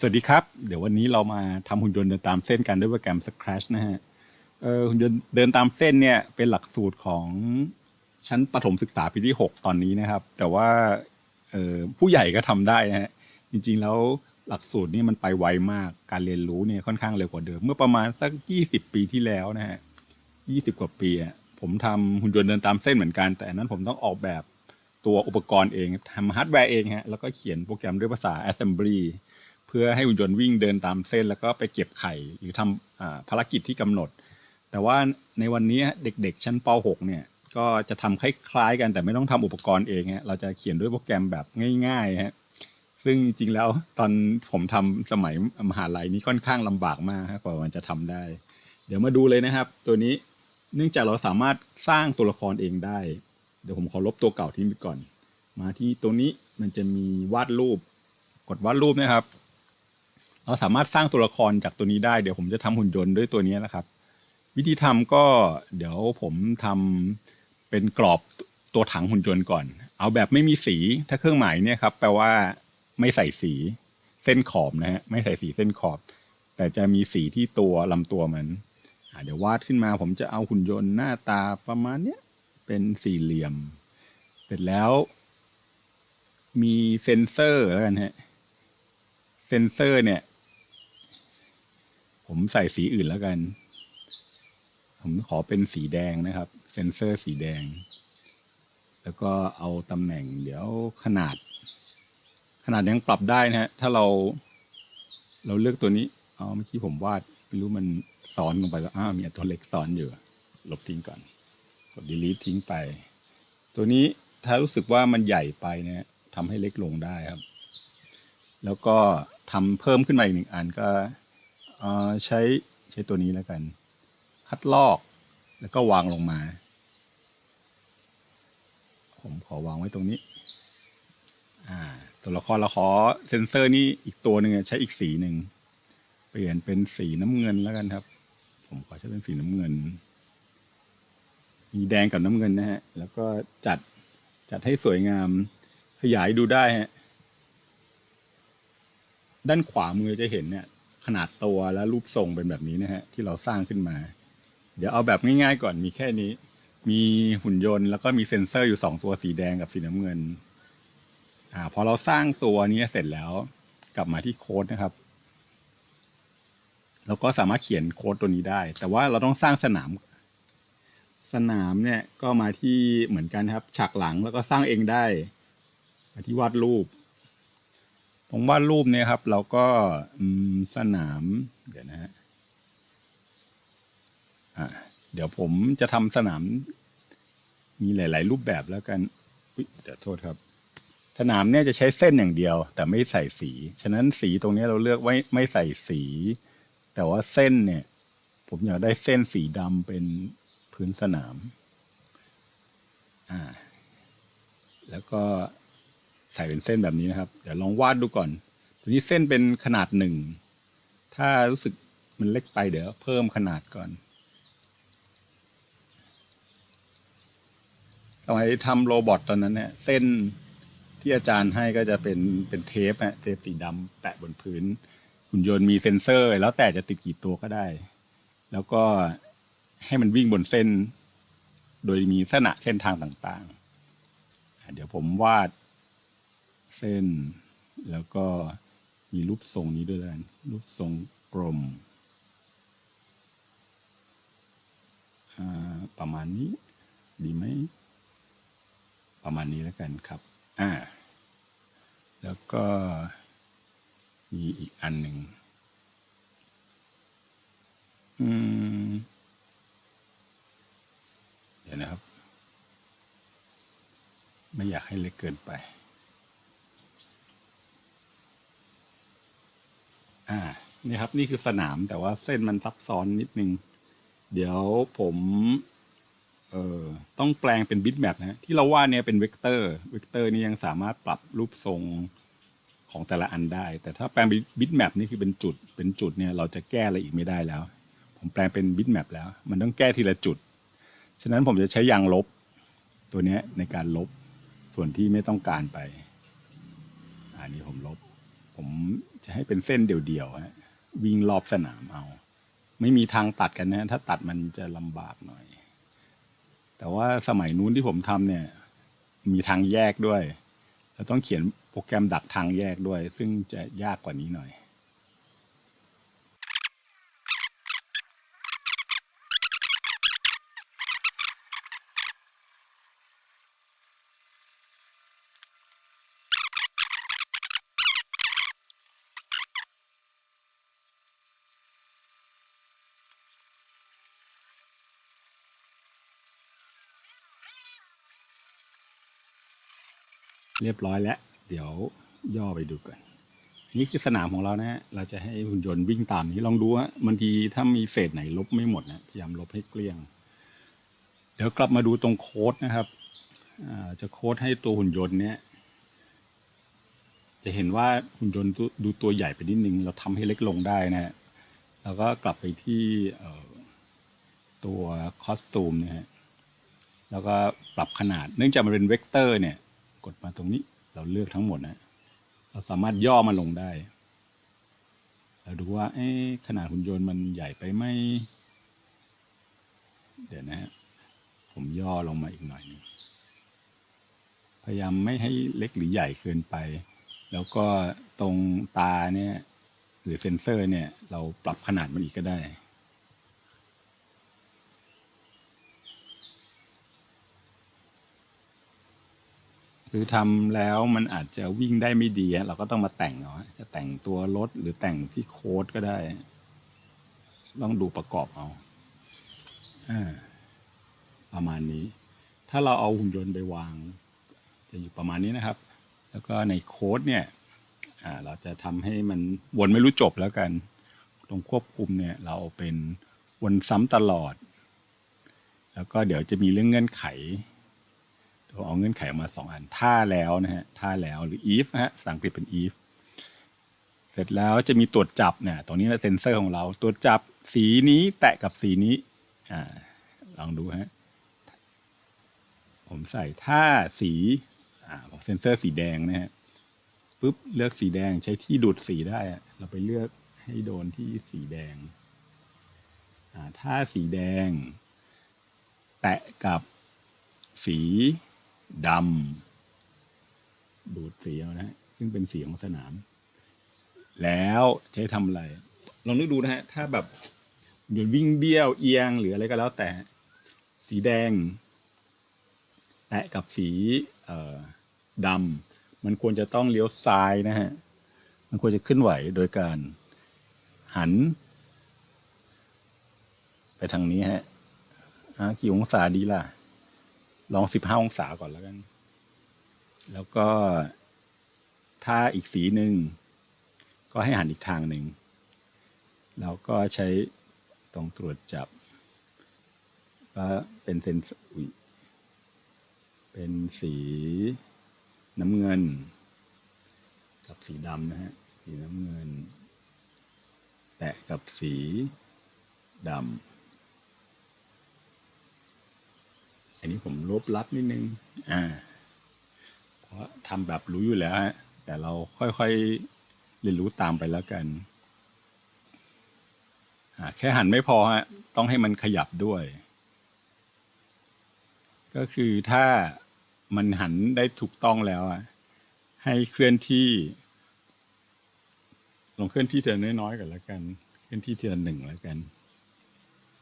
สวัสดีครับ เดี๋ยววันนี้เรามาทำหุ่นยนต์เดินตามเส้นกันด้วยโปรแกรม Scratch นะฮะหุ่นยนต์เดินตามเส้นเนี่ยเป็นหลักสูตรของชั้นประถมศึกษาปีที่ 6 ตอนนี้นะครับ แต่ว่าผู้ใหญ่ก็ทำได้นะฮะจริงๆแล้วหลักสูตรนี่มันไปไวมากการเรียนรู้เนี่ยค่อนข้างเร็วกว่าเดิม เมื่อประมาณสัก 20 ปีที่แล้วนะฮะ20 กว่าปีอะผมทำหุ่นยนต์เดินตามเส้นเหมือนกัน แต่นั้นผมต้องออกแบบตัวอุปกรณ์เองทำฮาร์ดแวร์เองฮะแล้วก็เขียนโปรแกรมด้วยภาษา Assembly พื่อให้หุ่นยนต์วิ่งเดินตามเส้น แล้วก็ไปเก็บไข่หรือทำอภารกิจที่กำหนด แต่ว่าในวันนี้เด็กๆ ชั้นป .6 เนี่ยก็จะทำคล้ายๆกันแต่ไม่ต้องทำอุปกรณ์เองฮะเราจะเขียนด้วยโปรแกรมแบบง่ายๆฮะซึ่งจริงๆแล้วตอนผมทำสมัยมหาลัยนี้ค่อนข้างลำบากมากกว่ามันจะทำได้ เดี๋ยวมาดูเลยนะครับ ตัวนี้เนื่องจากเราสามารถสร้างตัวละครเองได้ เดี๋ยวผมขอลบตัวเก่าทิ้งไปก่อน มาที่ตัวนี้มันจะมีวาดรูป กดวาดรูปนะครับ เราสามารถสร้างตัวละครจากตัวนี้ได้เดี๋ยวผมจะทำหุ่นยนต์ด้วยตัวนี้นะครับ วิธีทำก็เดี๋ยวผมทำเป็นกรอบตัวถังหุ่นยนต์ก่อน เอาแบบไม่มีสีถ้าเครื่องหมายเนี่ยครับแปลว่าไม่ใส่สีเส้นขอบนะฮะไม่ใส่สีเส้นขอบ แต่จะมีสีที่ตัวลำตัวมันเดี๋ยววาดขึ้นมาผมจะเอาหุ่นยนต์หน้าตาประมาณเนี้ยเป็นสี่เหลี่ยม เสร็จแล้ว มีเซนเซอร์แล้วกันฮะเซนเซอร์เนี่ย ผมใส่สีอื่นแล้วกัน ผมขอเป็นสีแดงนะครับ เซนเซอร์สีแดง แล้วก็เอาตำแหน่งเดี๋ยวขนาด ขนาดยังปรับได้นะฮะ ถ้าเรา เราเลือกตัวนี้อ๋อเมื่อกี้ผมวาดไม่รู้มันซ้อนลงไปแล้วอ้าวมีตัวเล็กซ้อนอยู่ ลบทิ้งก่อน กด delete ทิ้งไป ตัวนี้ถ้ารู้สึกว่ามันใหญ่ไปเนี่ยทำให้เล็กลงได้ครับ แล้วก็ทำเพิ่มขึ้นมาอีกหนึ่งอันก็ ใช้ใช้ตัวนี้แล้วกัน คัดลอกแล้วก็วางลงมา ผมขอวางไว้ตรงนี้อ่าตัวละครเราขอเซนเซอร์นี่อีกตัวหนึ่งใช้อีกสีหนึ่งเปลี่ยนเป็นสีน้ำเงินแล้วกันครับ ผมขอใช้เป็นสีน้ำเงิน มีแดงกับน้ำเงินนะฮะแล้วก็จัดจัดให้สวยงามขยายดูได้ฮะด้านขวามือจะเห็นเนี่ย ขนาดตัวและรูปทรงเป็นแบบนี้นะฮะที่เราสร้างขึ้นมา เดี๋ยวเอาแบบง่ายๆก่อนมีแค่นี้ มีหุ่นยนต์แล้วก็มีเซ็นเซอร์อยู่สองตัวสีแดงกับสีน้ำเงินอ่าพอเราสร้างตัวนี้เสร็จแล้ว กลับมาที่โค้ดนะครับเราก็สามารถเขียนโค้ดตัวนี้ได้ แต่ว่าเราต้องสร้างสนาม สนามเนี่ยก็มาที่เหมือนกันครับ ฉากหลังแล้วก็สร้างเองได้ มาที่วาดรูป ตรงวาดรูปเนี่ยครับ เราก็สนาม เดี๋ยวนะฮะอ่าเดี๋ยวผมจะทำสนาม มีหลาย ๆ รูปแบบแล้วกันอุ๊ยเดี๋ยวโทษครับ สนามเนี่ยจะใช้เส้นอย่างเดียว แต่ไม่ใส่สี ฉะนั้นสีตรงนี้เราเลือกไว้ไม่ใส่สี แต่ว่าเส้นเนี่ย ผมอยากได้เส้นสีดำเป็นพื้นสนามอ่าแล้วก็ ใส่เป็นเส้นแบบนี้นะครับ เดี๋ยวลองวาดดูก่อน ตัวนี้เส้นเป็นขนาดหนึ่ง ถ้ารู้สึกมันเล็กไปเดี๋ยวเพิ่มขนาดก่อนสมัยทำโรบอทตอนนั้นเนี่ยเส้นที่อาจารย์ให้ก็จะเป็นเป็นเทปฮะเทปสีดำแปะบนพื้นหุ่นยนต์มีเซ็นเซอร์ แล้วแต่จะติดกี่ตัวก็ได้ แล้วก็ให้มันวิ่งบนเส้น โดยมีลักษณะเส้นทางต่างๆ เดี๋ยวผมวาด เส้น แล้วก็มีรูปทรงนี้ด้วยแล้วกันรูปทรงกลมประมาณนี้ดีไหม ประมาณนี้แล้วกันครับ อ่า แล้วก็มีอีกอันหนึ่งอืม เดี๋ยวนะครับ ไม่อยากให้เล็กเกินไป อ่า นี่ครับ นี่คือสนามแต่ว่าเส้นมันซับซ้อนนิดนึง เดี๋ยวผม เอ่อ ต้องแปลงเป็นบิตแมปนะ ที่เราว่าดเนี่ยเป็นเวกเตอร์ เวกเตอร์นี่ยังสามารถปรับรูปทรงของแต่ละอันได้ แต่ถ้าแปลงเป็นบิตแมปนี่คือเป็นจุด เป็นจุดเนี่ยเราจะแก้อะไรอีกไม่ได้แล้ว ผมแปลงเป็นบิตแมปแล้ว มันต้องแก้ทีละจุด ฉะนั้นผมจะใช้ยางลบ ตัวนี้ในการลบส่วนที่ไม่ต้องการไป อันนี้ผมลบ ผม จะให้เป็นเส้นเดี่ยวๆฮะวิ่งรอบสนามเอา ไม่มีทางตัดกันนะ ถ้าตัดมันจะลำบากหน่อย แต่ว่าสมัยนู้นที่ผมทำเนี่ย มีทางแยกด้วย แล้วต้องเขียนโปรแกรมดักทางแยกด้วย ซึ่งจะยากกว่านี้หน่อย เรียบร้อยแล้ว เดี๋ยวย่อไปดูกันนี่คือสนามของเรานะฮะเราจะให้หุ่นยนต์วิ่งตามนี้ลองดูฮะบางทีถ้ามีเศษไหนลบไม่หมดนะพยายามลบให้เกลี้ยง เดี๋ยวกลับมาดูตรงโค้ดนะครับจะโค้ดให้ตัวหุ่นยนต์เนี้ยจะเห็นว่าหุ่นยนต์ดูตัวใหญ่ไปนิดนึง เราทำให้เล็กลงได้นะฮะแล้วก็กลับไปที่ตัวคอสตูมนะฮะแล้วก็ปรับขนาดเนื่องจากมันเป็นเวกเตอร์เนี่ย กดมาตรงนี้เราเลือกทั้งหมดนะ เราสามารถย่อมาลงได้ เราดูว่าเอ๊ขนาดหุ่นยนต์มันใหญ่ไปไหมเดี๋ยวนะฮะผมย่อลงมาอีกหน่อยนึงพยายามไม่ให้เล็กหรือใหญ่เกินไป แล้วก็ตรงตาเนี่ยหรือเซนเซอร์เนี่ย เราปรับขนาดมันอีกก็ได้ คือทำแล้วมันอาจจะวิ่งได้ไม่ดีเราก็ต้องมาแต่งเอาจะแต่งตัวรถหรือแต่งที่โค้ดก็ได้ ต้องดูประกอบเอาอประมาณนี้ ถ้าเราเอาหุ่นยนต์ไปวาง จะอยู่ประมาณนี้นะครับ แล้วก็ในโค้ดเนี่ยเราจะทำให้มันวนไม่รู้จบแล้วกัน ตรงควบคุมเนี่ยเราเอาเป็นวนซ้ำตลอด แล้วก็เดี๋ยวจะมีเรื่องเงื่อนไข เอาเงื่อนไขออกมาสองอัน ถ้าแล้วนะฮะ ถ้าแล้วหรือ if นะฮะภาษาอังกฤษเป็น if เสร็จแล้วจะมีตรวจจับเนี่ย ตรงนี้นะเซนเซอร์ของเรา ตรวจจับสีนี้แตะกับสีนี้ อ่า ลองดูฮะ ผมใส่ถ้าสี อ่าเซนเซอร์สีแดงนะฮะ ปุ๊บ เลือกสีแดงใช้ที่ดูดสีได้ เราไปเลือกให้โดนที่สีแดง อ่า ถ้าสีแดง แตะกับสี ดำดูดสีเอานะฮะซึ่งเป็นสีของสนาม แล้วให้ทำอะไร ลองนึกดูนะฮะ ถ้าแบบหยุดวิ่งเบี้ยวเอียงหรืออะไรก็แล้วแต่สีแดง แตะกับสีดำมันควรจะต้องเลี้ยวซ้ายนะฮะ มันควรจะขึ้นไหวโดยการหัน ไปทางนี้ฮะอ่ากี่องศาดีล่ะ ลองสิบห้าองศาก่อนแล้วกัน แล้วก็ถ้าอีกสีหนึ่งก็ให้หันอีกทางหนึ่ง แล้วก็ใช้ตรงตรวจจับ ก็เป็นเซนส์เป็นสีน้ำเงิน กับสีดำนะฮะ สีน้ำเงิน แตะกับสีดำ อันนี้ผมลบลัดนิดนึง อ่า เพราะทำแบบรู้อยู่แล้วฮะแต่เราค่อยๆเรียนรู้ตามไปแล้วกันอ่าแค่หันไม่พอฮะ ต้องให้มันขยับด้วย ก็คือถ้ามันหันได้ถูกต้องแล้วอะให้เคลื่อนที่ ลองเคลื่อนที่เทีละน้อยๆก่อนแล้วกัน เคลื่อนที่ทีละหนึ่งแล้วกัน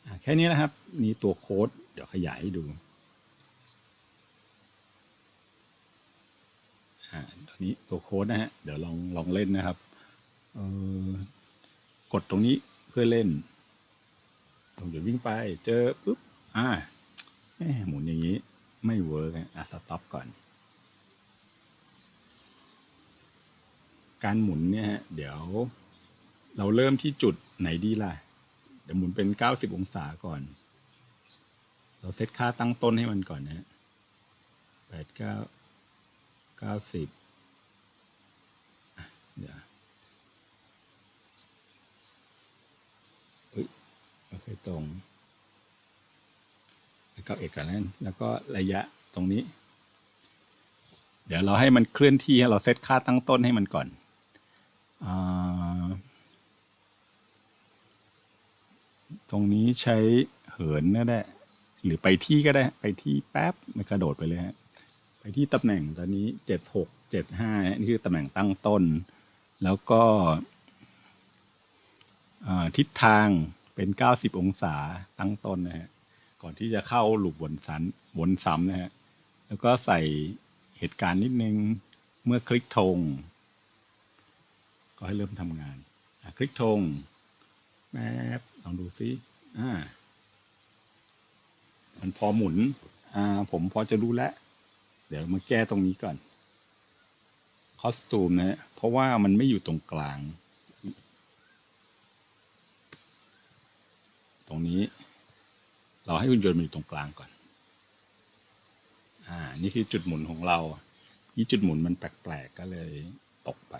อ่าแค่นี้นะครับ นี่ตัวโค้ด เดี๋ยวขยายให้ดู อ่าตอนนี้ตัวโค้ดนะฮะ เดี๋ยวลองลองเล่นนะครับ เออกดตรงนี้เพื่อเล่นผมเดี๋ยววิ่งไป เจอปุ๊บ อ่าหมุนอย่างนี้ ไม่เวิร์กอะสต็อปก่อน การหมุนเนี่ยฮะ เดี๋ยว เราเริ่มที่จุดไหนดีล่ะ เดี๋ยวหมุนเป็นเก้าสิบองศาก่อน เราเซตค่าตั้งต้นให้มันก่อนนะฮะแปดเก้า เก้าสิบเดี๋ยวเฮ้ยโอเคตรงเก้าเอกก่อนนั้นแล้วก็ระยะตรงนี้ เดี๋ยวเราให้มันเคลื่อนที่เราเซตค่าตั้งต้นให้มันก่อนอตรงนี้ใช้เหินก็ได้ หรือไปที่ก็ได้ ไปที่แป๊บมันกระโดดไปเลยฮะ ไปที่ตำแหน่งตอนนี้เจ็ดหกเจ็ดห้านี่คือตำแหน่งตั้งต้น แล้วก็ทิศทางเป็นเก้าสิบองศาตั้งต้นนะฮะก่อนที่จะเข้าหลุมวนสันวนซ้ำนะฮะแล้วก็ใส่เหตุการณ์นิดนึงเมื่อคลิกธงก็ให้เริ่มทำงานคลิกธงแป๊บลองดูซิอ่ามันพอหมุนอ่าผมพอจะรู้แล้ว เดี๋ยวมาแก้ตรงนี้ก่อนคอสตูมนะฮะเพราะว่ามันไม่อยู่ตรงกลาง ตรงนี้ เราให้หุ่นยนต์มันอยู่ตรงกลางก่อน อ่า นี่คือจุดหมุนของเราที่จุดหมุนมันแปลกๆก็เลยตกไป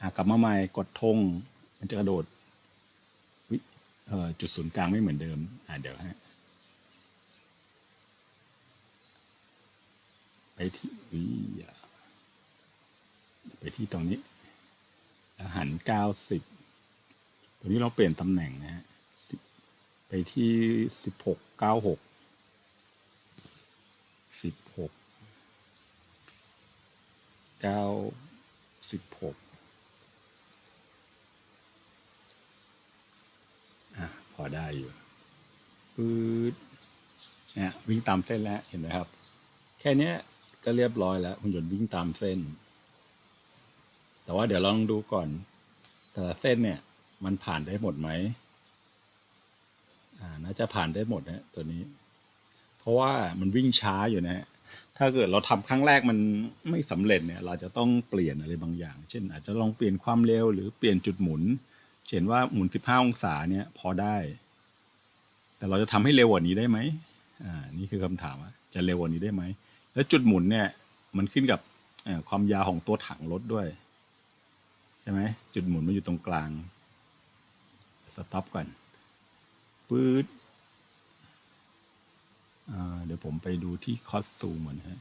อ่ากลับมาใหม่กดธงมันจะกระโดดวิเออจุดศูนย์กลางไม่เหมือนเดิม อ่าเดี๋ยวฮะ ไปที่ไปที่ตรงนี้แล้วหันเก้าสิบตรงนี้เราเปลี่ยนตำแหน่งนะฮะไปที่สิบหกเก้าหกสิบหกเก้าสิบหกอะพอได้อยู่ปื๊ดเนี่ยวิ่งตามเส้นแล้วเห็นไหมครับ แค่นี้ ก็เรียบร้อยแล้วหุ่นยนต์วิ่งตามเส้น แต่ว่าเดี๋ยวลองดูก่อน แต่ละเส้นเนี่ย มันผ่านได้หมดไหมอ่าน่าจะผ่านได้หมดนะตัวนี้ เพราะว่ามันวิ่งช้าอยู่นะฮะถ้าเกิดเราทำครั้งแรกมันไม่สำเร็จเนี่ย เราจะต้องเปลี่ยนอะไรบางอย่าง เช่น อาจจะลองเปลี่ยนความเร็วหรือเปลี่ยนจุดหมุนเช่นว่าหมุน 15 องศาเนี่ย พอได้ แต่เราจะทำให้เร็วกว่านี้ได้ไหมอ่านี่คือคำถามว่าจะเร็วกว่านี้ได้ไหม แล้วจุดหมุนเนี่ย มันขึ้นกับความยาวของตัวถังรถด้วย ใช่ไหมจุดหมุนมันอยู่ตรงกลาง สต็อปก่อนปื๊ดเดี๋ยวผมไปดูที่คอสตูมก่อนฮะ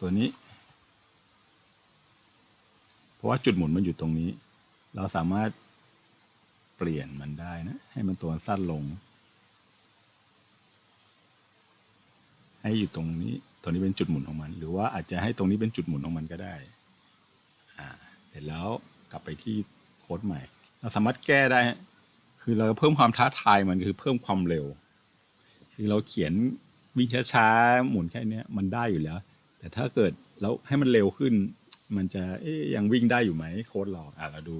ตัวนี้ เพราะว่าจุดหมุนมันอยู่ตรงนี้ เราสามารถเปลี่ยนมันได้นะ ให้มันตัวสั้นลง ให้อยู่ตรงนี้ ตรงนี้เป็นจุดหมุนของมัน หรือว่าอาจจะให้ตรงนี้เป็นจุดหมุนของมันก็ได้ อ่า เสร็จแล้วกลับไปที่โค้ดใหม่ เราสามารถแก้ได้ คือเราเพิ่มความท้าทายมันคือเพิ่มความเร็ว คือเราเขียนวิ่งช้าๆหมุนแค่เนี้ยมันได้อยู่แล้ว แต่ถ้าเกิดเราให้มันเร็วขึ้น มันจะเอ๊ยยังวิ่งได้อยู่ไหมโค้ดเราอะเราดู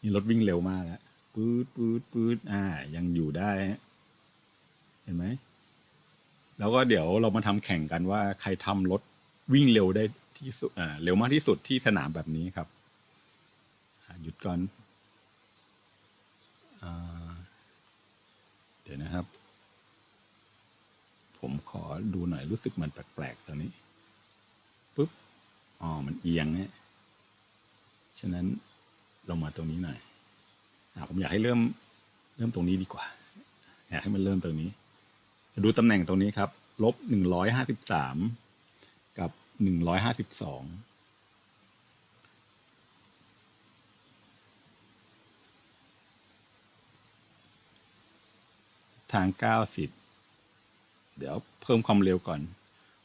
นี่รถวิ่งเร็วมากแล้วปื๊ดปื๊ดปื๊ดอ่า ยังอยู่ได้ เห็นไหม แล้วก็เดี๋ยวเรามาทำแข่งกันว่าใครทำรถวิ่งเร็วได้ที่สุดเร็วมากที่สุดที่สนามแบบนี้ครับหยุดก่อนอเดี๋ยวนะครับ ผมขอดูหน่อยรู้สึกมันแปลกๆตอนนี้ปุ๊บอ๋อมันเอียงเนี่ยฉะนั้นลงมาตรงนี้หน่อยอผมอยากให้เริ่มเริ่มตรงนี้ดีกว่า อยากให้มันเริ่มตรงนี้ ดูตำแหน่งตรงนี้ครับ ลบหนึ่งร้อยห้าสิบสามกับหนึ่งร้อยห้าสิบสองทางเก้าสิบเดี๋ยวเพิ่มความเร็วก่อน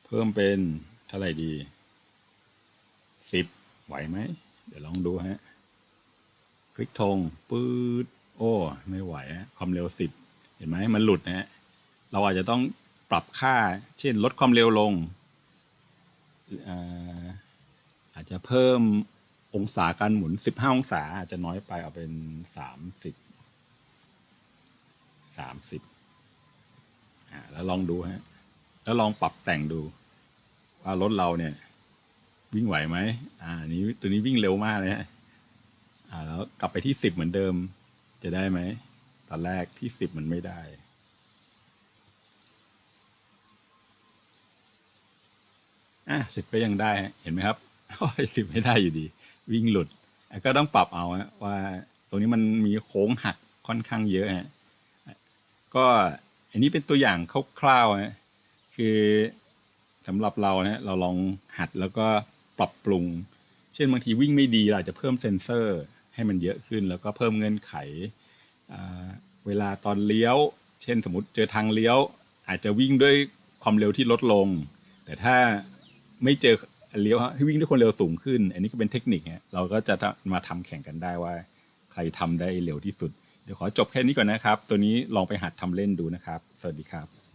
เพิ่มเป็นเท่าไหร่ดีสิบไหวไหม เดี๋ยวลองดูฮะ คลิกธงปื๊ด โอ้ ไม่ไหวฮะความเร็วสิบ เห็นไหม มันหลุดนะฮะ เราอาจจะต้องปรับค่า เช่นลดความเร็วลงอาอาจจะเพิ่มองศาการหมุน 15 องศา อาจจะน้อยไปเอาเป็น 30 30อ่าแล้วลองดูฮะ แล้วลองปรับแต่งดู ว่ารถเราเนี่ยวิ่งไหวไหมอ่านี้ตัวนี้วิ่งเร็วมากเลยฮะอ่าแล้วกลับไปที่ 10 เหมือนเดิมจะได้ไหมตอนแรกที่ 10 มันไม่ได้ อะสิบก็ยังได้เห็นไหมครับสิบไม่ได้อยู่ดี วิ่งหลุด ก็ต้องปรับเอาว่าตรงนี้มันมีโค้งหักค่อนข้างเยอะฮะก็อันนี้เป็นตัวอย่างคร่าวๆฮะคือสำหรับเราเนี่ยเราลองหัดแล้วก็ปรับปรุง เช่นบางทีวิ่งไม่ดีเราอาจจะเพิ่มเซ็นเซอร์ให้มันเยอะขึ้น แล้วก็เพิ่มเงื่อนไข เวลาตอนเลี้ยว เช่นสมมติเจอทางเลี้ยว อาจจะวิ่งด้วยความเร็วที่ลดลง แต่ถ้า ไม่เจอเลี้ยวให้วิ่งด้วยความเร็วสูงขึ้น อันนี้ก็เป็นเทคนิคเนี่ยเราก็จะมาทำแข่งกันได้ว่า ใครทำได้เร็วที่สุด เดี๋ยวขอจบแค่นี้ก่อนนะครับ ตัวนี้ลองไปหัดทำเล่นดูนะครับ สวัสดีครับ